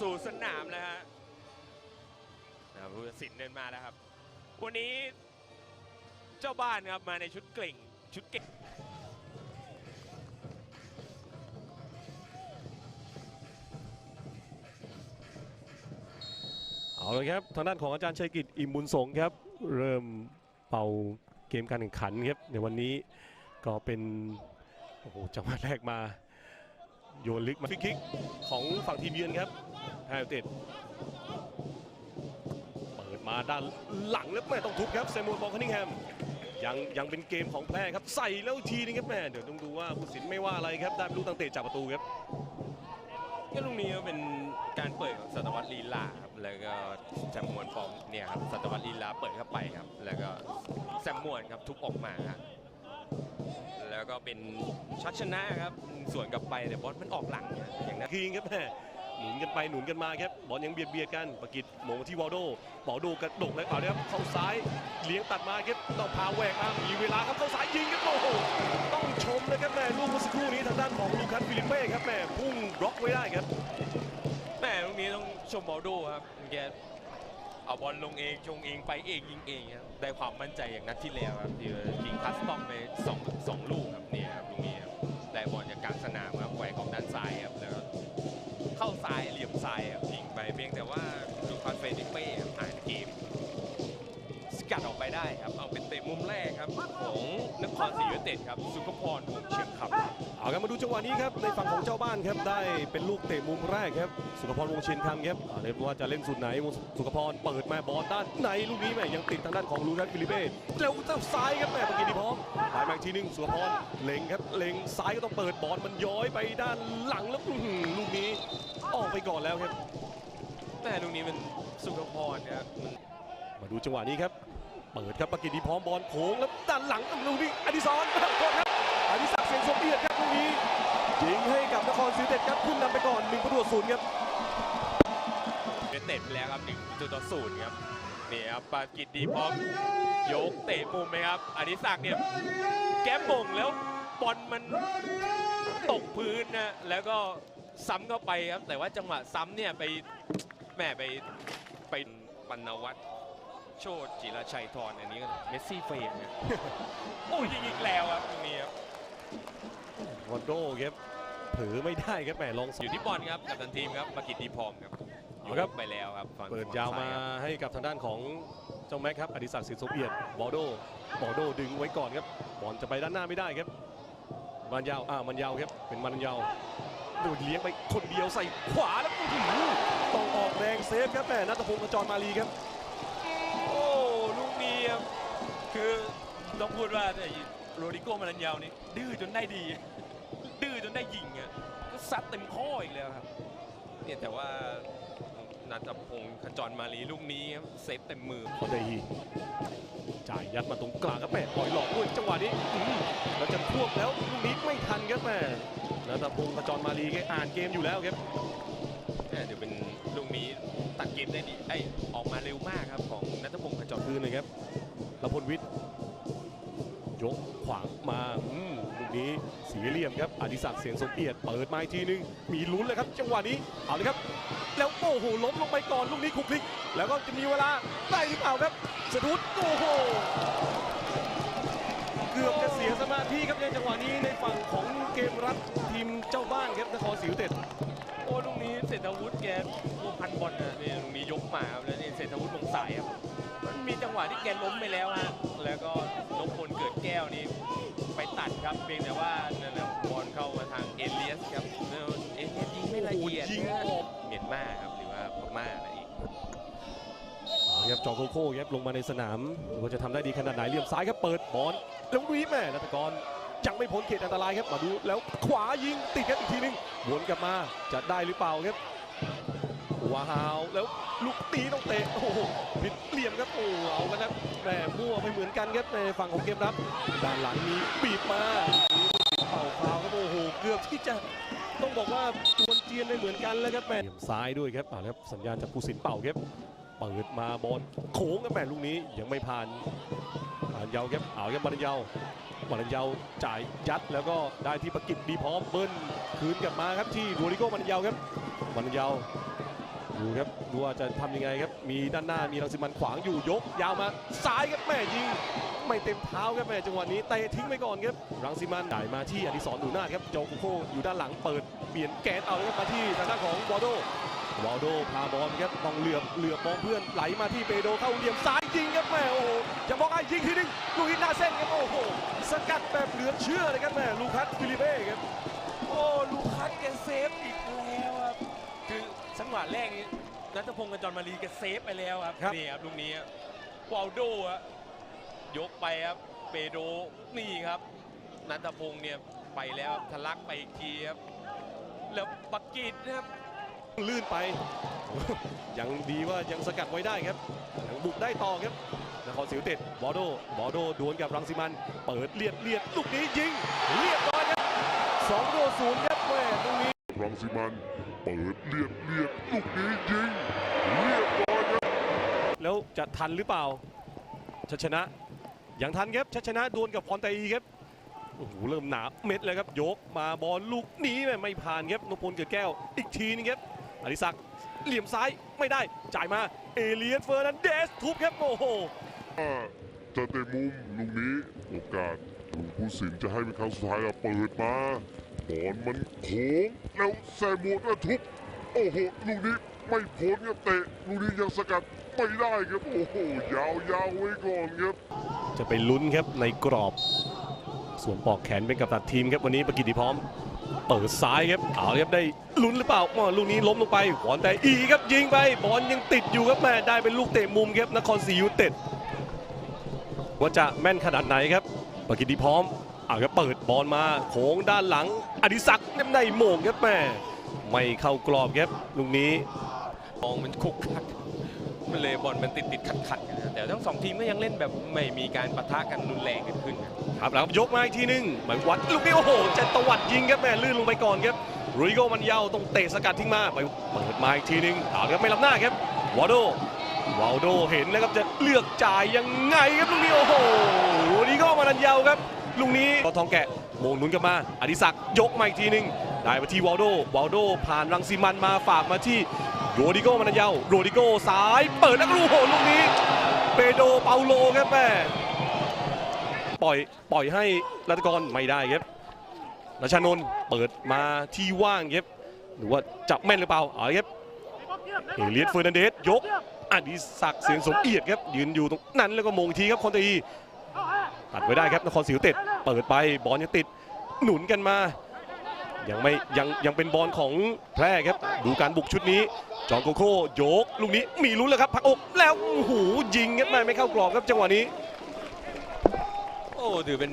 สู่สนามแล้วฮะนะครับผู้ตัดสินเดินมาแล้วครับ วันนี้เจ้าบ้านครับมาในชุดเกล่ง ชุดเก่งเอาเลยครับทางด้านของอาจารย์ชัยกิจอิมบุญสงครับ เริ่มเป่าเกมการแข่งขันครับในวันนี้ก็เป็นโอ้โหจังหวะแรกมาโยนลึกมาฟรีคิกของฝั่งทีมเยือนครับ ไฮเต็ดเปิดมาด้านหลังแล้วแม่ต้องทุบครับเซมูลบอลคันนิงแฮมยังยังเป็นเกมของแพร่ครับใส่แล้วอีกทีนึงครับแม่เดี๋ยวต้องดูว่าผู้สินไม่ว่าอะไรครับได้เป็นลูกตั้งเตะจากประตูครับก็ลูกนี้ก็เป็นการเปิดของสัตวรรษลีลาครับแล้วก็แซมมวนฟอร์มเนี่ยครับสัตวรรษลีลาเปิดเข้าไปครับ แล้วก็แซมมวนครับทุบออกมาฮะแล้วก็เป็นชัดชนะครับ ส่วนกลับไปแต่บอลมันออกหลังเนี่ยอย่างนั้นคืนครับแม่ หนุนกันไปหนุนกันมาครับบอลยังเบียดเบียดกันประกิตหมงที่วอลโดวอลโดกระดกเลยเอาเลยครับเข้าซ้ายเลี้ยงตัดมาครับต้องพาแหวกมามีเวลาครับเข้าซ้ายยิงครับโอ้โหต้องชมนะครับแม่ลูกเมื่อสักครู่นี้ทางด้านของลูคัสฟิลิปเป้ครับแม่พุ่งบล็อกไว้ได้ครับแม่ลูกนี้ต้องชมบอลโดครับแกเอาบอลลงเองชงเองไปเองยิงเองครับได้ความมั่นใจอย่างนัดที่แล้วครับที่ยิงคัสตอมไปสองสองลูกครับเนี่ยครับลูกนี้ได้บอลจากกลางสนามครับแหวกออกด้านซ้ายครับแล้ว เข้าซ้ายเหลี่ยมซ้ายครับยิงไปเพียงแต่ว่าดูคันเฟนิเป้หายเกม สกัดออกไปได้ครับ เอาเป็นเตะมุมแรกครับ ของนครศรียูไนเต็ดครับ สุขพรวงเชียง เอาครับมาดูจังหวะนี้ครับในฝั่งของเจ้าบ้านครับได้เป็นลูกเตะมุมแรกครับสุขพรวงเชียนคำครับเอาเลยว่าจะเล่นสุดไหนสุขพรเปิดมาบอลด้านในลูกนี้แม่ยังติดทางด้านของลูคัสฟิลิปเป้แล้วเจ้าซ้ายครับแม่ประกิตดีพร้อมหายมาอีกทีหนึงสุขพรเล็งครับเล็งซ้ายก็ต้องเปิดบอลมันย้อยไปด้านหลังแล้วอื้อหือลูกนี้ออกไปก่อนแล้วครับแต่ลูกนี้เป็นสุขพรครับมันมาดูจังหวะนี้ครับเปิดครับประกิตดีพร้อมบอลโค้งแล้วด้านหลังลูกนี้อดิศรโทษครับอดิศักดิ์เสีย งสมเอียดครับลูกนี้ยิงให้กับนครศรีเต็ดครับขึ้นนำไปก่อนหนึ่งประตูต่อศูนย์ครับเป็นเตะไปแล้วครับหนึ่งประตูต่อศูนย์ครับนี่ครับปากิจดีพร้อมยกเตะมุมไหมครับอดิศักดิ์เนี่ยแก้มงแล้วบอลมันตกพื้นนะแล้วก็ซ้ำเข้าไปครับแต่ว่าจังหวะซ้ำเนี่ยไปแม่ไปไปปนวัตโชตจิรชัยทรอันนี้ก็เมสซี่เฟรมเนี่ยโอ้ยยิงอีกแล้วครับตรงนี้ครับ วอนโดครับเผลอไม่ได้ครับแหมลองอยู่ที่บอลครับกับทันทีมครับปากิจดีพร้อมครับเอาครับยกไปแล้วครับฝั่งเปิดยาวมาฝั่งซ้ครับให้กับทางด้านของเจ้าแม็กครับอดิศักดิ์สิทธิ์สมเอียดบอโดบอโดดึงไว้ก่อนครับบอลจะไปด้านหน้าไม่ได้ครับมันยาวอ่ามันยาวครับเป็นมันยาวดูเลี้ยงไปคนเดียวใส่ขวาแล้วอื้อหือต้องออกแรงเซฟครับแม่นัทพงศ์กระจรมาลีครับโอ้ลูกนี้ครับคือต้องพูดว่าไอ้ โรดิโกมารันยาวนี่ดื้อจนได้ดี ดื้อจนได้ยิงอะก็ซัดเต็มข้ออีกแล้วครับเนี่ยแต่ว่านัทพงศ์ขจรมาลีลูกนี้ครับเซฟเต็มมือพอได้จ่ายยัดมาตรงกลางครับแม่ปล่อยหลอกด้วยจังหวะนี้อื้อแล้วจะท่วมแล้วลูกนี้ไม่ทันครับแม่นัทพงศ์กระจรมาลีแกอ่านเกมอยู่แล้วครับเนี่ยเดี๋ยวเป็นลูกนี้ตัดเกมได้ดีไอยออกมาเร็วมากครับของนัทพงศ์ขจรคืนเลยครับลพลวิทย์ ยกขวางมาอืมลูกนี้สีเหลี่ยมครับอดิศักดิ์เสียงสมเอียดเปิดมาอีกทีนึง มีลุ้นเลยครับ จังหวะนี้เอาเลยครับ แล้วโอ้โหล้มลงไปก่อนลูกนี้คลุกคลิก แล้วก็จะมีเวลาได้หรือเปล่าครับสะดุดโอ้โหเกือบจะเสียสมาธิครับในจังหวะนี้ในฝั่งของเกมรับทีมเจ้าบ้านครับนครศรียูไนเต็ดโอ้ลูกนี้เศรษฐวุฒิแกโอ้พันบอลนะนี่ลูกนี้ยกมาแล้วนี่เศรษฐวุฒิลงสายครับมันมีจังหวะที่แกล้มไปแล้วฮะแล้วก็ นี่ไปตัดครับเพียงแต่ว่านั่นนะบอลเข้ามาทางเอเลียสครับเอเลียสยิงไม่ละเอียดนะเมียนมาครับหรือว่าพม่าอะไรอีกครับจอโคโค่ครับลงมาในสนามว่าจะทำได้ดีขนาดไหนเหลี่ยมซ้ายครับเปิดบอลแล้ววีแม่นัตกรยังไม่พ้นเขตอันตรายครับมาดูแล้วขวายิงติดครับอีกทีหนึงวนกลับมาจะได้หรือเปล่าครับ ว้าวแล้วลูกตีต้องเตะโอ้โหผิดเหลี่ยมครับโอ้เอากันครับแหมมั่วไม่เหมือนกันครับในฝั่งของเกมรับด้านหลังนี้บีบมาเป่าฟาวครับโอ้โหเกือบที่จะต้องบอกว่าตวนเจียนได้เหมือนกันแล้วครับแม่เหลี่ยมซ้ายด้วยครับเอาละครับสัญญาณจากผู้สินเป่าครับเปิดมาบอลโค้งกันแม่ลูกนี้ยังไม่ผ่านผ่านยาวครับเอาครับบอลยาวบอลยาวจ่ายยัดแล้วก็ได้ที่ประกิตดีพร้อมเบิ้ลคืนกลับมาครับที่โรดิโก้บอลยาวครับบอลยาว ดูครับดูว่าจะทำยังไงครับ มีด้านหน้ามีรังสิมันขวางอยู่ยก ยาวมาซ้ายครับแม่ยิง ไม่เต็มเท้าครับแม่จังหวะนี้เตะทิ้งไปก่อนครับรังสิมันจ่ายมาที่อดิศรหนูนาครับโจโคโคอยู่ด้านหลังเปิดเปลี่ยนแกนเอาเลยครับมาที่ทางด้านของวอลโดวอลโดพาบอลครับต้องเหลือบเหลือบมองเพื่อนไหลมาที่เปโดเข้าเหลี่ยมซ้ายยิงครับแม่โอ้โหจะบอกไอ้ยิงทีนึงลูกนี้หน้าเส้นครับโอ้โหสกัดแบบเหลือเชื่อเลยครับแม่ลูคัสฟิลิเป้ครับโอ้ลูคัสแกเซฟอีก งหวะแรกนี้นัทพงศ์กับจอห์นมารีแกเซฟไปแล้วครับครับนี่ครับลูกนี้วอลโดอะยกไปครับเปโดนี่ครับนัทพงศ์เนี่ยไปแล้วครับทะลักไปอีกทีครับแล้วปักกิดนะครับลื่นไป ยังดีว่ายังสกัดไว้ได้ครับยังบุกได้ต่อครับนครศรีติดบอโดบอโดดวลกับรังสิมันเปิดเลียดเลียดลูกนี้ยิงเรียบร้อยครับสองตัวศูนย์ครับแม่ตรงนี้รังสิมัน เปิดเลียดเลียดลูกนี้ยิงเรียบร้อยครับแล้วจะทันหรือเปล่าชัยชนะยังทันครับชัยชนะดวลกับพรไตอีครับโอ้โหเริ่มหนาเม็ดเลยครับยกมาบอลลูกนี้แม่ไม่ผ่านครับนพพลเกิดแก้ว อีกทีนึงครับอดิศักดิ์เหลี่ยมซ้ายไม่ได้จ่ายมาเอเลียนเฟอร์นันเดสทุบครับโอ้โหถ้าจะเตะมุมลูกนี้โอกาสลูกผู้สินจะให้เป็นครั้งสุดท้ายอะเปิดมาบ อลมันโค้งแล้วแซมวกแล้วทุบโอ้โหลูกนี้ไม่พ้นครับเตะลูกนี้ยังสกัดไม่ได้ครับโอ้โหยาวๆไว้ก่อนครับ จะไปลุ้นครับในกรอบส่วนปอกแขนเป็นกับตัดทีมครับวันนี้ปกิติพร้อม เปิดซ้ายครับเอาครับได้ลุ้นหรือเปล่าอ๋อลูกนี้ล้มลงไปบอลแต่อีครับยิงไปบอลยังติดอยู่ครับแม่ได้เป็นลูกเตะมุมครับนครศรียูเต็ดว่าจะแม่นขนาดไหนครับปกิติพร้อม เอาครับเปิดบอลมาโค้งด้านหลัง อดิศักดิ์ในโมงครับแม่ไม่เข้ากรอบครับลูกนี้มองมันคุกคักมันเลยบอลมันติดติดขัดขัดกันะแต่ทั้งสองทีมก็ยังเล่นแบบไม่มีการปะทะกันรุนแรงกันขึ้นครับแล้วยกมาอีกทีหนึงหมายวัดลูกนี้โอ้โหจะตวัดยิงครับแม่ลื่นลงไปก่อนครับรุยโกมันยาวต้องเตะสกัดทิ้งมาไปเปิดมาอีกทีหนึงเอาละครับไม่ล้ำหน้าครับวอลโดวอลโดเห็นแล้วครับจะเลือกจ่ายยังไงครับลูกนี้โอ้โหรุยโกมันยาวครับ ลูกนี้ทองแกะโมงนุนกลับมา อดิศักดิ์ยกมาอีกทีหนึง ได้มาที่วอลโดวอลโดผ่านรังสีมันมาฝากมาที่โรดิโกมันยาวโรดิโกซ้าย เปิดแล้วก็ลูกโหลูกนี้ เปโดเปาโลครับแม่ปล่อยปล่อยให้รัตกรไม่ได้ครับรัชนนท์เปิดมาที่ว่างครับหรือว่าจับแม่นหรือเปล่าเอาครับเฮเลียสเฟอร์นันเดสยกอดิศักดิ์เสียงสมเอียดครับยืนอยู่ตรงนั้นแล้วก็มงทีครับคอนตี ตัดไว้ได้ครับนครศรีเต็ดเปิดไปบอลยังติดหนุนกันมา ยังไม่ยังยังเป็นบอลของแพร่ครับ ดูการบุกชุดนี้ จอนโกโก้ยกลูกนี้มีลุ้นแล้วครับพักอกแล้วโอ้โหยิงครับแม่ไม่เข้ากรอบครับจังหวะนี้ โอ้ถือเป็น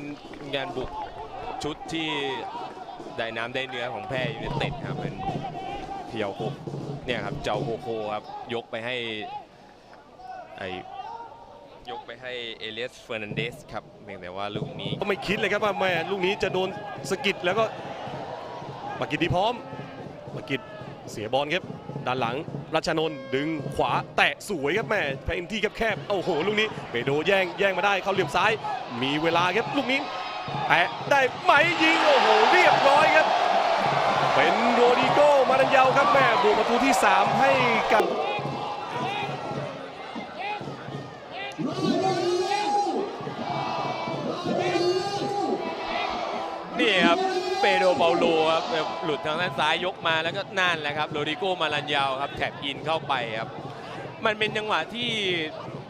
งานบุกชุดที่ได้น้ำได้เนื้อของแพร่ยูไนเต็ดครับเป็นเพียวโคเนี่ยครับเจ้าโคโคครับยกไปให้ไอยกไปให้เอเลสเฟอร์นันเดสครับ พียงแต่ว่าลูกนี้ก็ไม่คิดเลยครับว่าแม่ลูกนี้จะโดนสะกิดแล้วก็ปากิจดีพร้อมปากิจเสียบอลครับด้านหลังรัชนนท์ดึงขวาแตะสวยครับแม่พื้นที่แคบๆโอ้โหลูกนี้เปโดแย่งแย่งมาได้เข้าเหลี่ยมซ้าย มีเวลาครับลูกนี้แตะได้ไหมยิงโอ้โหเรียบร้อยครับ เป็นโรดิโกมาดันยาวครับแม่บวกประตูที่ 3 ให้กับ นี่ครับเปโดเปาโลครับหลุดทางด้านซ้ายยกมาแล้วก็นั่นแหละครับโรดิโกมาลันยาวครับแท็บอินเข้าไปครับ มันเป็นจังหวะที่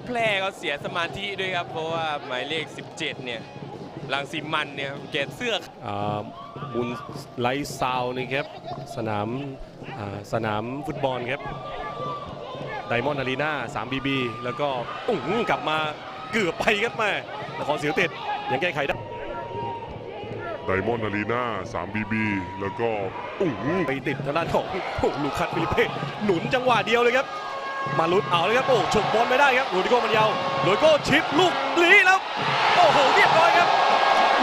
แพร่เขาเสียสมาธิด้วยครับ เพราะว่าหมายเลข 17 เนี่ยลังสิมันเนี่ยเกตเสื้ออบุญไลซาวน์นะครับสนามสนามฟุตบอลครับไดมอนด์อารีนา3 BB แล้วก็อุ้งกลับมาเกือบไปครับแม่นครศรีติดยังแก้ไขได้ ไดมอนด์อารีนา3 BB แล้วก็อุ้งไปติดทางด้านของโอ้ลูคัสฟิลิเป้หนุนจังหวะเดียวเลยครับ มาลุ้นเอาเลยครับ โอ้ฉกบอลไม่ได้ครับโรดิโกมันยาวโรดิโกชิปลูกลีแล้ว โอ้โหเรียบร้อยครับ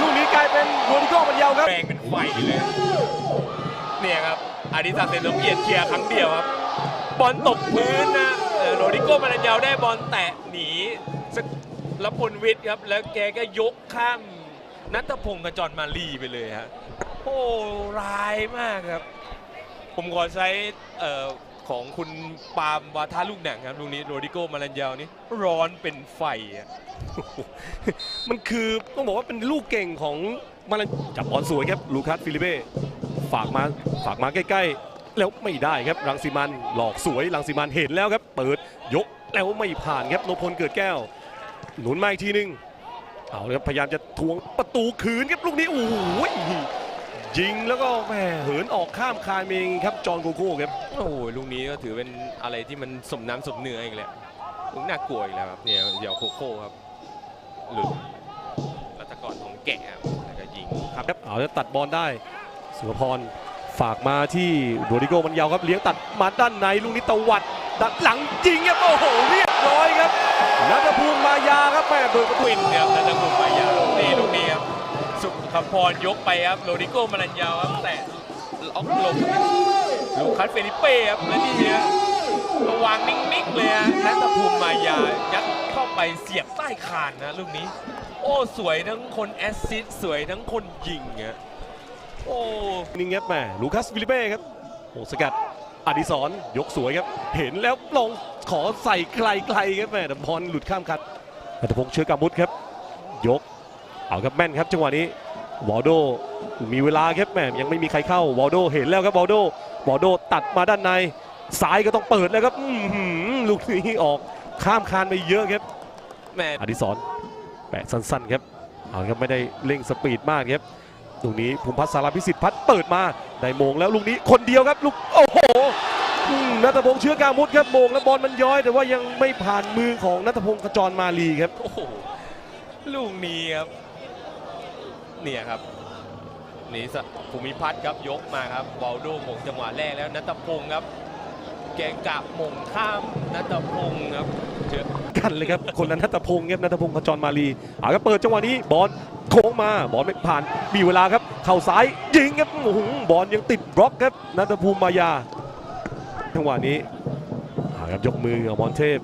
ลูกนี้กลายเป็นโรดิโกมันยาวครับแรงเป็นไฟเลยเนี่ยครับอาดิศักดิ์เซนสมเกียรติเคลียร์ครั้งเดียวครับบอลตกพื้นนะเอ่อโรดิโกมาลันยาวได้บอลแตะหนีสักแล้วพลวิทย์ครับ แล้วแกก็ยกข้าม นัทพงศ์กับจอห์นมาลีไปเลยฮะโอ้ร้ายมากครับ ผมขอใช้เอ่อของคุณปาล์มวาทาลูกหนังครับลูกนี้โรดิโกมาลันยาวนี่ร้อนเป็นไฟอะมันคือต้องบอกว่าเป็นลูกเก่งของมาลันจับบอลสวยครับลูคัสฟิลิเป้ฝากมาฝากมาใกล้ๆ แล้วไม่ได้ครับรังสิมันหลอกสวยรังสิมันเห็นแล้วครับ เปิดยกแล้วไม่ผ่านครับโนพลเกิดแก้ว หนุนมาอีกทีหนึง เอาเลยครับพยายามจะทวงประตูคืนครับลูกนี้โอ้โหยิงแล้วก็แหมเหินออกข้ามคานเองครับจอห์นโกโก้ครับโอ้โหลูกนี้ก็ถือเป็นอะไรที่มันสมน้ำสมเนื้ออีกแล้วลูกน่ากลัวอีกแล้วครับเนี่ยเดี๋ยวโคโค่ครับหลุดรัตกรของแกะครับแล้วก็ยิงครับเอาจะตัดบอลได้สุภพรฝากมาที่โรดิโกมันยาวครับเลี้ยงตัดมาด้านในลูกนี้ตวัดดักหลังยิงครับโอ้โหเรียบร้อย ครับนัทภูมิมายาครับแม่เบิกประตูวินครับนัทพงศ์มายานี่ลูกนี้ครับสุขพรยกไปครับโรดิโก้มาลันยาวครับแต่ล็อกลงลูคัสเฟลิเป้ครับแล้วนี่ฮะระวางนิ่งๆเลยฮะนัทภูมิมายายัดเข้าไปเสียบใต้คานนะลูกนี้ โอ้สวยทั้งคนแอสซิสต์สวยทั้งคนยิงอะโอ้นิ่งครับแม่ลูคัสฟิลิเป้ครับโอ้สกัดอดิศรยกสวยครับ เห็นแล้วลง ขอใส่ไกลๆครับแม่แต่บอลหลุดข้ามคัดนัทพงษ์เชื้อกามุดครับ ยก เอาครับแม่นครับจังหวะนี้วอลโดมีเวลาครับแม่ยังไม่มีใครเข้าวอลโดเห็นแล้วครับวอลโดวอลโดตัดมาด้านในซ้ายก็ต้องเปิดแล้วครับอื้อหือลูกนี้ออกข้ามคานไปเยอะครับแม่อดิศรแปะสั้นๆครับเอาครับไม่ได้เร่งสปีดมากครับตรงนี้ภูมิพัฒน์สารพิสิทธิ์พัฒน์เปิดมาได้โมงแล้วลูกนี้คนเดียวครับลูกโอ้โหอืม นัทพงษ์เชื้อกามุดครับโมงแล้วบอลมันย้อย แต่ว่ายังไม่ผ่านมือของนัทพงศ์ขจรมาลีครับโอ้โหลูกนี้ครับเนี่ยครับนี่สภูมิพัฒน์ครับยกมาครับวอลโดหมงจังหวะแรกแล้วนัทพงศ์ครับ แกงกะหมงข้ามนัทพงศ์ครับเจอกันเลยครับคนนั้นนัทพงศ์ครับนัทพงศ์ขจรมาลีเอาครับเปิดจังหวะนี้บอลโค้งมาบอลไม่ผ่านมีเวลาครับ เข่าซ้ายยิงครับโอ้โหบอลยังติดบล็อกครับนัทภูมิมายา จังหวะนี้เอาครับยกมืออมรเทพ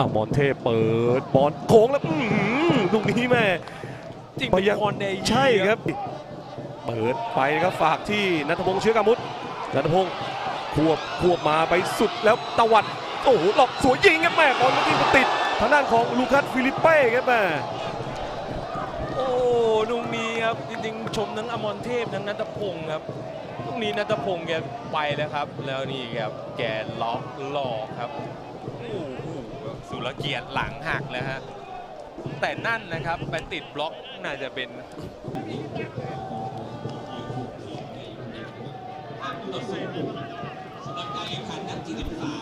อมรเทพเปิดบอลโค้งแล้วอื้อหือลูกนี้แม่จริงไปเป็นยังคอนเดย์ใช่ครับ เปิดไปครับฝากที่นัทพงษ์เชื้อกามุดนัทพงษ์ควบควบมาไปสุดแล้วตวัดโอ้โหหลอกสวยยิงครับแม่บอลมันยิงติดทางด้านของลูคัสฟิลิปเป้ครับแม่โอ้ลูกนี้ครับจริงๆชมทั้งอมรเทพทั้งนัทพงศ์ครับ ลูกนี้นัทพงศ์แกไปแล้วครับ แล้วนี่ครับแกล็อกหลอกครับโอ้โหสุรเกียรติหลังหักแล้วฮะแต่นั่นนะครับไปติดบล็อกน่าจะเป็นส